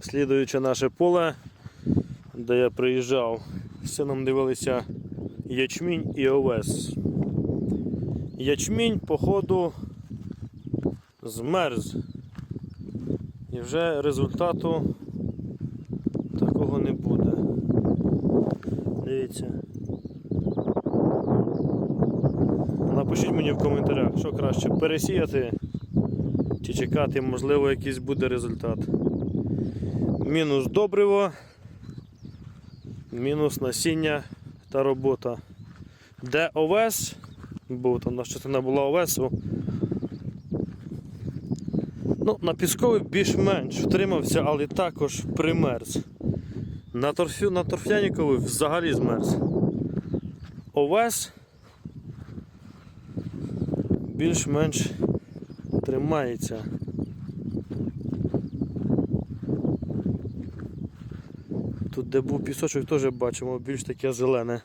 Слідуючи наше поле, де я приїжджав, з сином дивилися ячмінь і овес. Ячмінь, походу, змерз. І вже результату такого не буде. Дивіться. Напишіть мені в коментарях, що краще пересіяти чи чекати, можливо, якийсь буде результат. Мінус добриво, мінус насіння та робота. Де овес, бо там у частина була овесу. Ну, на пісковий більш-менш втримався, але також примерз. На, торфю, на торфяніковий взагалі змерз. Овес більш-менш тримається. Тут, де був пісочок, теж бачимо, більш таке зелене.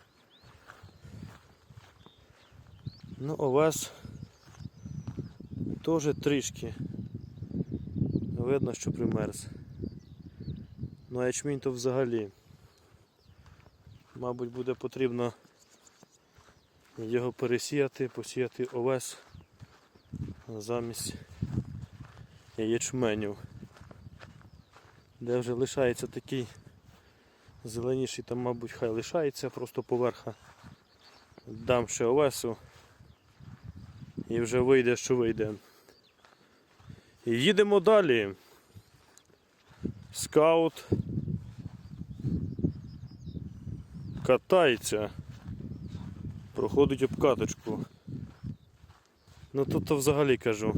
Ну, овес теж трішки. Видно, що примерз. Ну, а ячмінь то взагалі. Мабуть, буде потрібно його пересіяти, посіяти овес замість ячменю. Де вже лишається такий зеленіший, там, мабуть, хай лишається, просто поверха дам ще овесу і вже вийде, що вийде. І їдемо далі. Скаут катається, проходить обкаточку. Ну тут то взагалі кажу.